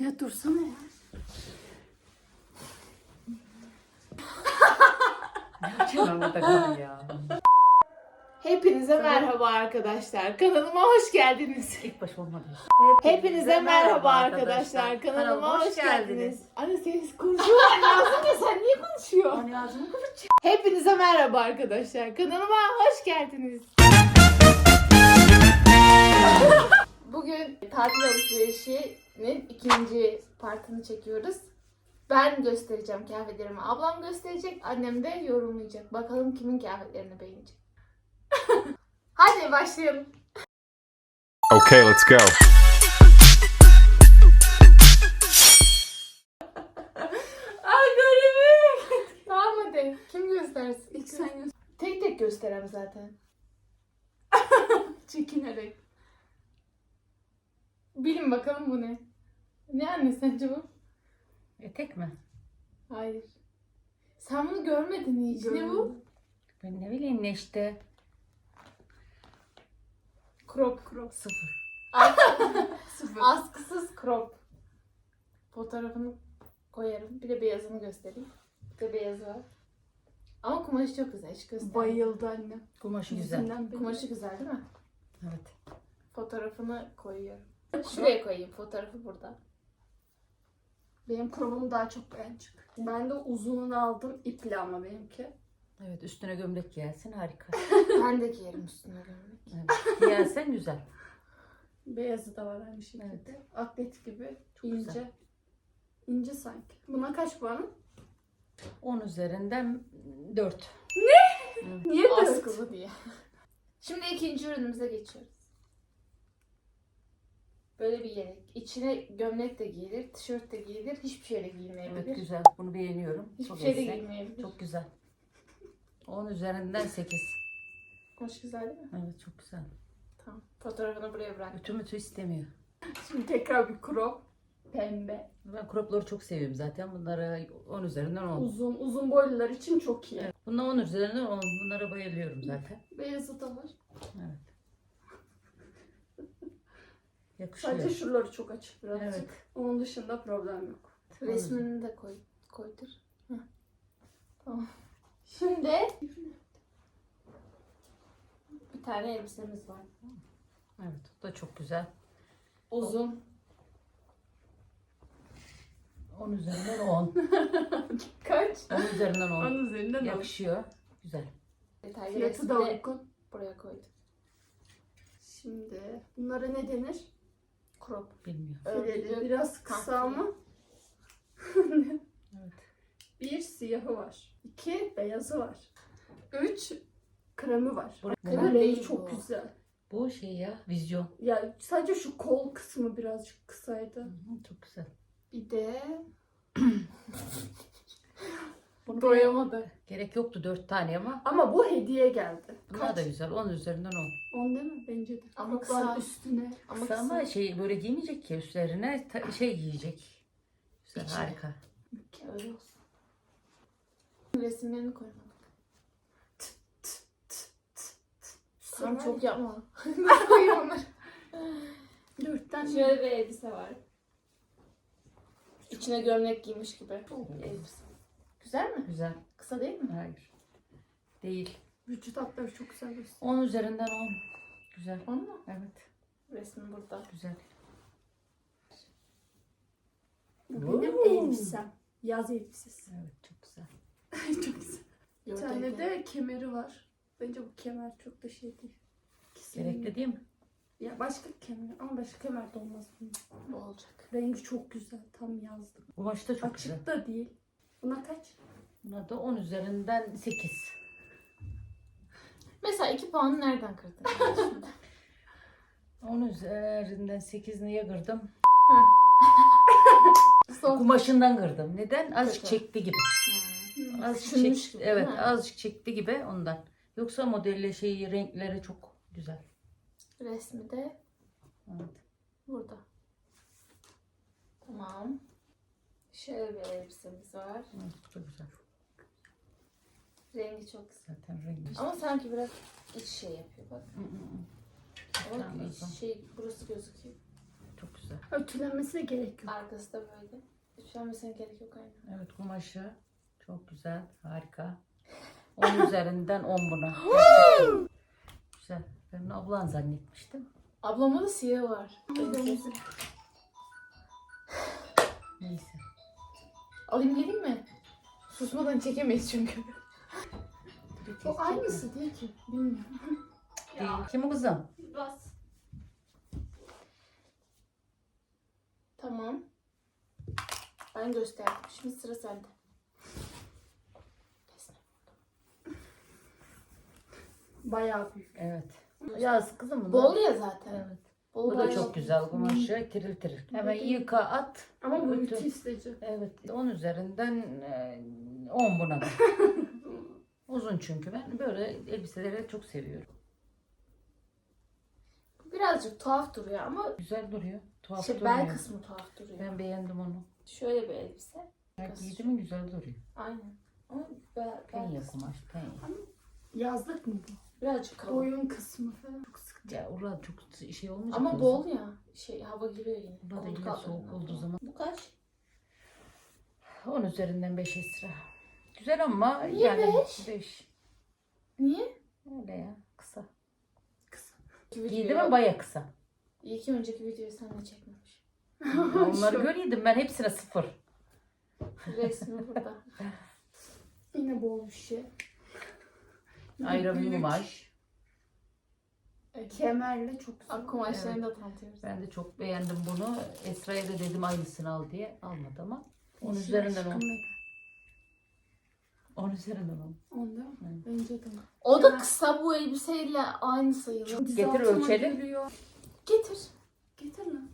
Ya dursana ya. Hepinize merhaba arkadaşlar. Kanalıma hoş geldiniz. İlk baş olmadı. Hepinize merhaba arkadaşlar. Kanalıma hoş geldiniz. Anne senin konuşuyor lazım ya sen niye konuşuyorsun? Hani ağzımı kapatacağım. Hepinize merhaba arkadaşlar. Kanalıma hoş geldiniz. Bugün tatil alışverişinin ikinci partını çekiyoruz. Ben göstereceğim kıyafetlerimi. Ablam gösterecek. Annem de yorumlayacak. Bakalım kimin kıyafetlerini beğenecek. Hadi başlayalım. Okay, let's go. Ay garibim. tamam hadi. Kim göstersin? İlk sen göz Tek tek gösterem zaten. çekinerek. Bilin bakalım bu ne? Ne anne sence bu? Etek mi? Hayır. Sen bunu görmedin hiç. Ne bu? Ben ne bileyim ne işte. Crop. Crop. Sıfır. Sıfır. Askısız crop. Fotoğrafını koyarım. Bir de beyazını göstereyim. Bir de beyazı var. Ama kumaşı çok güzel. Hiç göster. Bayıldı annem. Kumaşı güzel. Yüzünden beri. Kumaşı güzel değil mi? Evet. Fotoğrafını koyuyorum. Şuraya koyayım. Fotoğrafı burada. Benim krop'umu daha çok beğenecek. Ben de uzununu aldım. ipli ama benimki. Evet üstüne gömlek giyersin harika. Ben de giyerim üstüne gömlek. Evet. Giyersen güzel. Beyazı da var aynı şekilde. Atlet gibi. Çok ince. güzel. İnce sanki. Buna kaç puanın? 10 üzerinden 4. Niye dört? Askılı diye. Şimdi ikinci ürünümüze geçiyoruz. Böyle bir yelek. İçine gömlek de giyilir, tişört de giyilir, hiçbir şeyle giyilmeyebilir. Evet güzel. Bunu beğeniyorum. Hiçbir Çok şeyle esnek. giyilmeyebilir. Çok güzel. 10 üzerinden 8. Hoş güzel değil mi? Evet çok güzel. Tamam. Fotoğrafını buraya bırak. Ütü mütü istemiyor. Şimdi tekrar bir crop. Pembe. Ben cropları çok seviyorum zaten. Bunlara 10 üzerinden 10. Uzun. Uzun boylular için çok iyi. Bunlar 10 üzerinden 10. Bunlara bayılıyorum zaten. Beyazı da var. Evet. Yakışıyor. Sadece şuraları çok açık birazcık. Evet. Onun dışında problem yok. Resmini de koy, koydur. Heh. Tamam. Şimdi bir tane elbisemiz var. Evet, o da çok güzel. Uzun. 10 üzerinden 10. Kaç? 10 üzerinden 10. Onun üzerinden al. Yakışıyor. Güzel. Detaylı Fiyatı da de uygun. buraya koydum. Şimdi bunlara ne denir? Crop. Bilmiyorum. Örgülü. Biraz kısa ama. Evet. Bir siyahı var. İki beyazı var. Üç kremi var. Bu- Krem Bu rengi çok bu. güzel. Bu şey ya, vizyon. Ya sadece şu kol kısmı birazcık kısaydı. Hı hı, Çok güzel. Bir de Bunu doyamadı. Gerek yoktu 4 tane ama Ama bu hediye geldi. Bunlar da güzel. 10 üzerinden 10. On değil mi? Bence de. Ama kısa. üstüne. Ama Kısa ama şey böyle giymeyecek ki üstlerine ta- şey giyecek. Güzel İçine. harika. Öyle olsun. Resimlerini koymadık. Sen çok yapma. Koy onları. Dört tane. Şöyle bir elbise var. İçine gömlek giymiş gibi. elbise. Güzel mi? Güzel. Kısa değil mi? Hayır. Değil. Vücut hatları çok güzel gösteriyor. 10 üzerinden 10. Güzel. Onu mu? Evet. Resmi burada. Güzel. Bu benim Oo. elbisem. Yaz elbisesi. Evet çok güzel. çok güzel. Bir Yok, tane yok, de kemeri var. Bence bu kemer çok da şey değil. İkisinin- Gerekli değil mi? Ya başka kemer ama başka kemer de olmaz bunun. Bu olacak. Rengi çok güzel. Tam yazlık. Kumaşı da çok güzel. Açık da değil. Buna kaç? Buna da 10 üzerinden 8. Mesela iki puanı nereden kırdın? 10 üzerinden 8 niye kırdım? Son. Kumaşından kırdım. Neden? Azıcık Kötü. çekti gibi. Hmm. Azıcık çek- gibi, Evet, mi? azıcık çekti gibi ondan. Yoksa modelle şeyi renkleri çok güzel. Resmi de Evet. burada. Tamam. Şöyle bir elbisemiz var. Evet, bu da güzel. Rengi çok güzel. Zaten rengi. Ama sanki biraz iç şey yapıyor bak. Hı hı Anladım. iç şey burası gözüküyor. Çok güzel. güzel. Ütülenmesine gerek yok. Arkası da böyle. Üşenmesine gerek yok aynen. Evet kumaşı çok güzel. Harika. 10 üzerinden 10 buna. güzel. Ben ablan zannetmiştim. Ablamda da siyah var. Benziyor. Neyse. Alayım geleyim mi? Susmadan çekemeyiz çünkü. O aynısı değil ki. Bilmiyorum. Değil. Kim o kızım? Bas. Tamam. Ben gösterdim. Şimdi sıra sende. Kesme. Bayağı büyük. Evet. Yaz kızım bunlar. Bol ya zaten. Evet. Bol Bu da bayağı- çok güzel kumaşı. Tiril tiril. Hemen yıka at. Ama bu Ütü. ütü isteci. Evet. 10 üzerinden e, 10 buna da. Uzun çünkü ben böyle elbiseleri çok seviyorum. Birazcık tuhaf duruyor ama Güzel duruyor. Tuhaf şey, durmuyor. bel kısmı tuhaf duruyor. Ben beğendim onu. Şöyle bir elbise. Ben giydi mi güzel duruyor. Aynen. Ama bel, bel Penye kısmı. kumaş penye. Yazlık mı bu? Birazcık kalın. Boyun kısmı falan çok sıkıntı. Ya orada çok şey olmayacak. Ama bol ya. Şey hava giriyor yine. Burada da Koltuk yine altlarına. soğuk olduğu zaman. Bu kaç? 10 üzerinden 5 esra. Güzel ama Niye yani beş? 5. Niye? Öyle ya kısa. Video- Giydi mi baya kısa. İyi ki önceki videoyu sen de çekmemiş. Onları göreydim ben hepsine sıfır. Resmi burada. Yine bol bir şey. Ayrı bir Büyük. kumaş. Kemerle çok güzel. Ak kumaşlarını da tanıtıyoruz. Ben de çok beğendim bunu. Esra'ya da dedim aynısını al diye. Almadı ama. 10 Yeşil üzerinden aşkım 10. benim. 10 üzerinden 10. Onda mı? Bence de. O da kısa bu elbiseyle aynı sayılır. Dizi Getir altıma ölçelim. geliyor. Getir. Getir lan.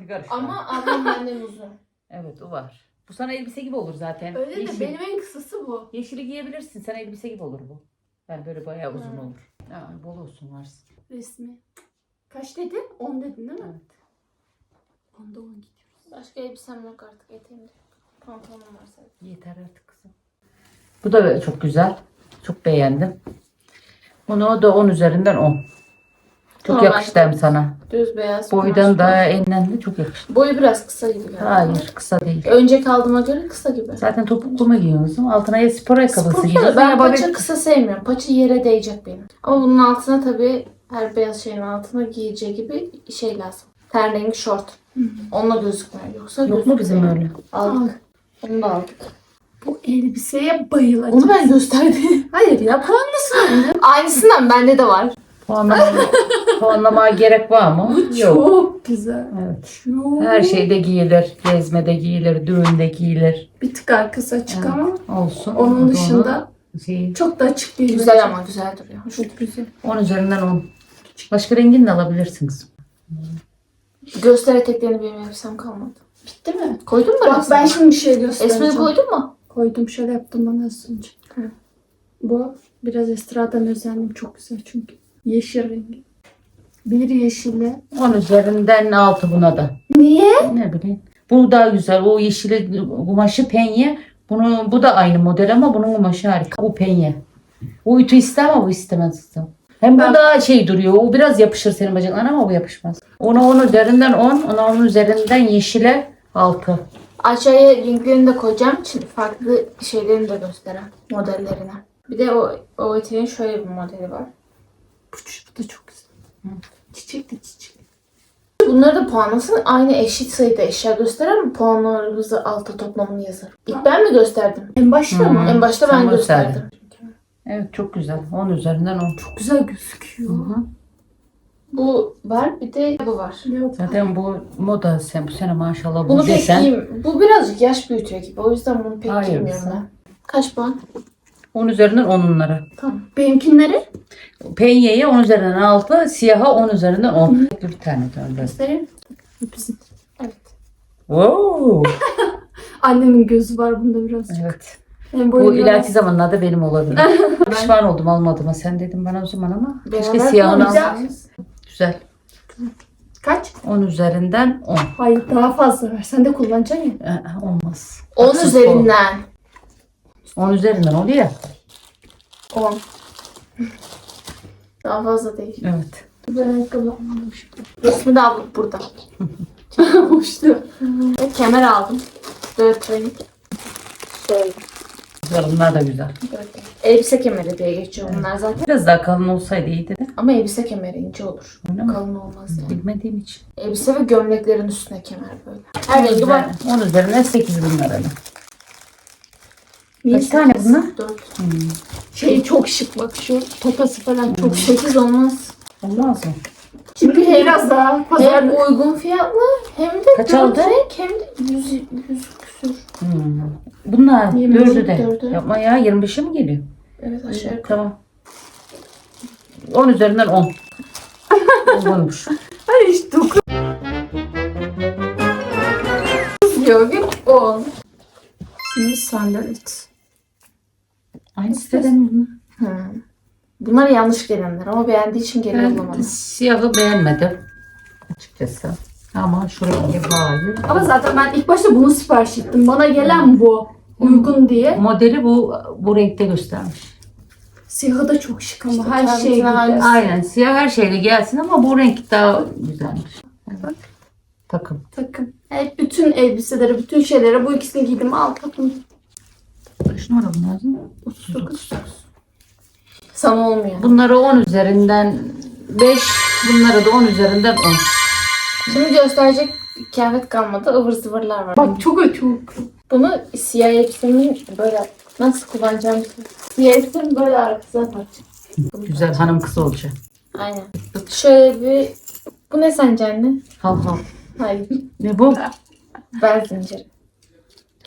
Bir karışma. Ama ablam benden uzun. Evet o var. Bu sana elbise gibi olur zaten. Öyle de Yeşil. benim en kısası bu. Yeşili giyebilirsin. Sana elbise gibi olur bu. Yani böyle bayağı uzun Hı. olur. Ya, bol olsun varsın. Resmi. Kaç dedin? 10 dedin değil mi? Evet. Onda 10 gidiyoruz. Başka elbisem yok artık eteğimde. Pantolonum var sadece. Yeter artık kızım. Bu da çok güzel. Çok beğendim. Bunu da 10 üzerinden 10. Çok Normal. yakıştı hem sana. Düz beyaz. Boydan kumaş. da enlenli çok yakıştı. Boyu biraz kısa gibi geldi. Hayır kısa değil. Önceki aldığıma göre kısa gibi. Zaten topuklu mu giyiyorsun? Altına ya spor ayakkabısı Spor giyiyorsun. ben ya paça böyle- kısa sevmiyorum. Paça yere değecek benim. Ama bunun altına tabii her beyaz şeyin altına giyeceği gibi şey lazım. Ten rengi şort. Onunla gözükmüyor. Yoksa Yok mu bizim öyle? Aldık. Onu da aldık. Bu elbiseye bayılacağım. Onu ben gösterdim. Hayır ya puanlısın. Aynısından bende de var. Puanlamaya, puanlamaya gerek var mı? Yok. Çok güzel. Evet. Çok. Her şeyde giyilir. Gezmede giyilir, düğünde giyilir. Bir tık arkası açık Evet. ama Olsun. onun Onu- dışında Şey, çok da açık değil. Güzel ama güzel duruyor. Çok güzel. 10 üzerinden 10. Başka rengini de alabilirsiniz. Göster eteklerini benim elbisem kalmadı. Bitti mi? Koydun mu? Bak ben şimdi bir şey göstereceğim. Esmini koydun mu? Koydum şöyle yaptım bana az önce. Hı. Bu biraz Estra'dan özendim. Çok güzel çünkü. Yeşil rengi. Bir yeşille. 10 üzerinden 6 buna da. Niye? Ne bileyim. Bu daha güzel. O yeşili kumaşı penye. Bunu, bu da aynı model ama bunun kumaşı harika. Bu penye. Bu ütü ister ama bu istemez kızım. Hem Ben- bu daha şey duruyor. O biraz yapışır senin bacaklarına ama bu yapışmaz. Ona 10 üzerinden 10. Ona 10 üzerinden yeşile 6. Aşağıya linklerini de koyacağım. Şimdi farklı şeylerini de gösteren modellerine. Bir de o, o eteğin şöyle bir modeli var. Bu, bu da çok güzel. Çiçek de çiçek. Bunları da puanlasın. Aynı eşit sayıda eşya gösteren mi? Puanlarımızı alta toplamını yazar. İlk ben mi gösterdim? En başta Hı. mı? En başta Sen ben gösterdin. gösterdim. Evet çok güzel. 10 üzerinden 10. Çok güzel gözüküyor. Hı hı. Bu var bir de bu var. Zaten bu moda sen bu sene maşallah bu Bunu pek desen giyim. Bu birazcık yaş büyütüyor gibi. O yüzden bunu pek Hayır, giymiyorum sen- ben. Kaç puan? 10 üzerinden 10 onlara. Tamam. Benimkinleri Penyeye 10 üzerinden 6, siyaha 10 üzerinden 10. Bir tane döndü. göstereyim. Evet. Wow. Annemin gözü var bunda birazcık. Evet. Hem Bu boyu ileriki zamanlarda benim olabilir. Pişman oldum almadığıma. Sen dedin bana o zaman ama. Keşke Beraber siyahını kullanacağız. alsaydın. Güzel. Kaç? 10 üzerinden 10. Hayır daha fazla ver. Sen de kullanacaksın ya. Ee, olmaz. 10 Haksız üzerinden. ol. 10 üzerinden oluyor ya. 10. Daha fazla değil. Evet. Ben ayakkabı almamıştım. Resmi de aldık burada. Ve kemer aldım. Dört renk. Şöyle. Güzel, bunlar da güzel. Elbise kemeri diye geçiyor bunlar zaten. Biraz daha kalın olsaydı iyiydi de. Ama elbise kemeri ince olur. Öyle mi? Kalın olmaz yani. Bilmediğim için. Elbise ve gömleklerin üstüne kemer böyle. Her rengi var. Onun üzerine 8 bin lira. Niye Kaç tane bunlar? Dört. Şey çok şık bak şu topası falan çok şık. Sekiz olmaz. Olmaz mı? Çünkü biraz daha Hem pazar uygun fiyatlı hem de Kaç dört aldı? renk hem de yüz, yüz küsür. Hmm. Bunlar dördü de. dördü. Yapma ya 25'e mi geliyor? Evet aşağı yukarı. Tamam. 10 üzerinden 10. Olmuş. Ay işte dokuz. Diyor bir on. Şimdi sandalet. Aynı siteden bunlar. Hı. Bunlar yanlış gelenler ama beğendiği için geri Ben yollamadım. siyahı beğenmedim. Açıkçası. Ama şu rengi hayır. Ama zaten ben ilk başta bunu sipariş ettim. Bana gelen bu. Uygun diye. Modeli bu bu renkte göstermiş. Siyahı da çok şık ama İşte her kendine şey gibi. hangisi- Aynen siyah her şeyle gelsin ama bu renk daha güzelmiş. Bak. Takım. Takım. Evet, bütün elbiselere, bütün şeylere bu ikisini giydim. Al takım. Kaç numara bunlar? 39. Sana olmuyor. Bunları 10 üzerinden 5, bunlara da 10 üzerinden 10. Şimdi gösterecek kıyafet kalmadı. ıvır zıvırlar var. Bak çok çok. Bunu siyah elbisemin böyle nasıl kullanacağım Siyah elbisemin böyle arkasına takacağım. Güzel hanım kız olacak. Aynen. Şöyle bir... Bu ne sence anne? Hav hav. Hayır. Ne bu? Bel zinciri.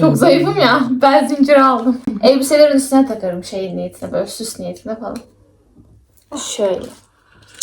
Çok zayıfım ya. Bel zinciri aldım. Elbiselerin üstüne takarım şey niyetine böyle süs niyetine falan. Şöyle.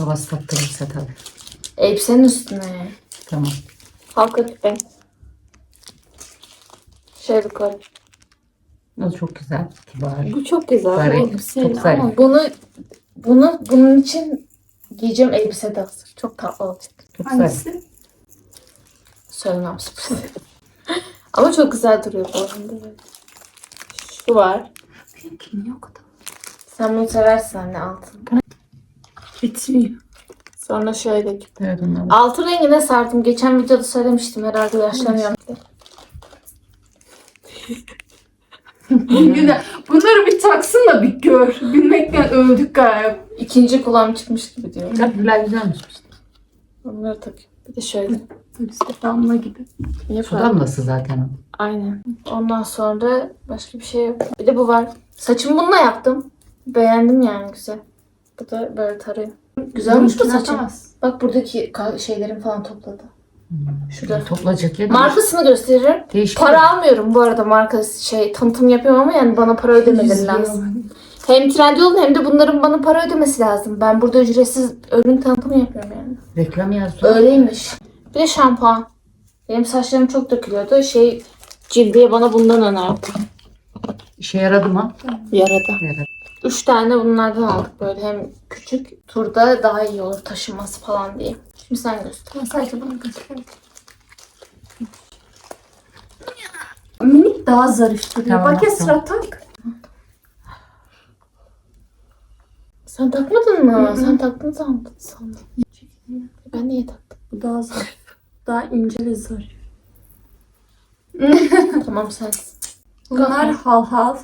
Babası taktırırsa tabii. Elbisenin üstüne. Tamam. Halka küpe. Şöyle koy. O çok güzel. Kibar. Bu çok güzel. Bu elbiseyle Çok zarif. Ama bunu bunu bunun için giyeceğim elbise de hazır. Çok tatlı olacak. Çok güzel. Hangisi? Söylemem sürpriz. Ama çok güzel duruyor bu arada. Şu var. Benimki niye o kadar? Sen bunu seversin anne altın. Bitmiyor. Sonra şöyle. Evet onlar. Altın rengine sardım. Geçen videoda söylemiştim herhalde yaşlanıyorum. Güzel. Bunları bir taksın da bir gör. Gülmekten öldük galiba. İkinci kulağım çıkmış gibi diyor. Tatlılar güzelmiş. Onları takıyorum. Bir de şöyle. İşte damla gibi. Su Yapalım. damlası zaten o. Aynen. Ondan sonra başka bir şey yok. Bir de bu var. Saçımı bununla yaptım. Beğendim yani güzel. Bu da böyle tarıyor. Güzel olmuş bu saçım. atamaz. Bak buradaki ka- şeylerim falan topladı. Şurada. Toplayacak ya. Markasını gösteririm. Değişik. Para almıyorum bu arada marka şey tanıtım yapıyorum ama yani bana para ödemeleri lazım. Hem Trendyol'un hem de bunların bana para ödemesi lazım. Ben burada ücretsiz ürün tanıtımı yapıyorum yani. Reklam yazdı. Öyleymiş. Bir de şampuan. Benim saçlarım çok dökülüyordu. Şey cildiye bana bundan önerdi. İşe yaradı mı? Yaradı. Yaradı. Üç tane bunlardan aldık böyle hem küçük turda daha iyi olur taşınması falan diye. Şimdi sen göster. Ben sadece bana göster. Minik daha zarif duruyor. Tamam, Bak Esra tak. Sen takmadın mı? Hı hı. Sen taktın sandım. sandım. Ben niye taktım? Bu daha zarif. Daha ince ve zarif. tamam sen. Bunlar hal hal.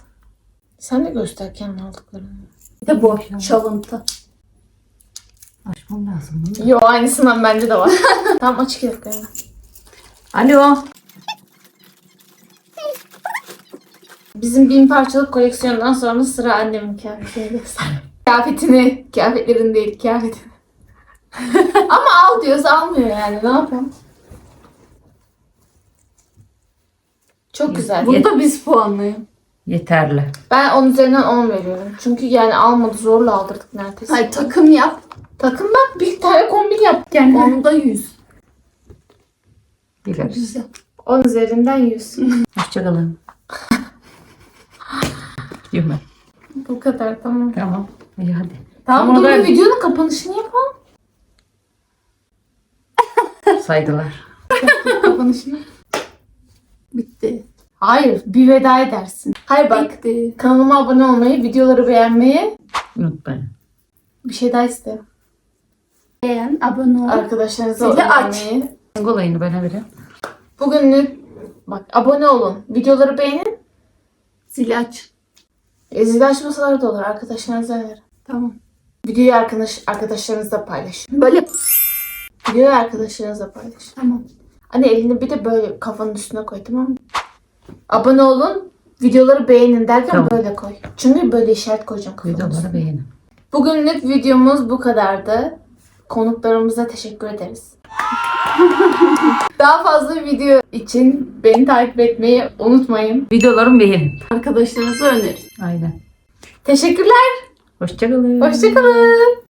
Sen de göster kendi aldıklarını. Bir de bu çalıntı. Açmam lazım bunu. Yo aynısından bende de var. tamam açık yok yani. Alo. Bizim bin parçalık koleksiyondan sonra sıra annemin kıyafetini göster. Kıyafetini, kıyafetlerini değil kıyafetini. Ama al diyorsa almıyor yani ne yapalım. Çok güzel. Burada biz puanlayın. Yeterli. Ben onun üzerinden 10 veriyorum. Çünkü yani almadı zorla aldırdık neredeyse. Hayır takım yap. Takım bak bir tane kombin yaptık. Yani onda yüz. Biliriz. Güzel. 10 üzerinden 100. Hoşçakalın. Gidiyorum ben. Bu kadar tamam. Tamam. İyi hadi. Tamam Tamam, dur ben- bir videonun kapanışını yapalım. Saygılar. kapanışını. Bitti. Hayır bir veda edersin. Hayır bak. Bitti. Kanalıma abone olmayı, videoları beğenmeyi Unutmayın. bir şey daha isterim. Beğen, abone ol. Arkadaşlarınıza Zili aç. önermeyi. Olayını bana verin. Bugünlük bak abone olun. Videoları beğenin. Zili aç. E, zil açmasalar da olur. Arkadaşlarınıza önerin. Tamam. Videoyu arkadaş, arkadaşlarınızla paylaşın. Böyle. Videoyu arkadaşlarınızla paylaşın. Tamam. Anne elini bir de böyle kafanın üstüne koy tamam mı? Abone olun. Videoları beğenin derken Tamam. böyle koy. Çünkü böyle işaret koyacağım. Videoları beğenin. Bugünlük videomuz bu kadardı. Konuklarımıza teşekkür ederiz. Daha fazla video için beni takip etmeyi unutmayın. Videolarımı beğenin. Arkadaşlarınıza önerin. Aynen. Teşekkürler. Hoşçakalın. Hoşçakalın.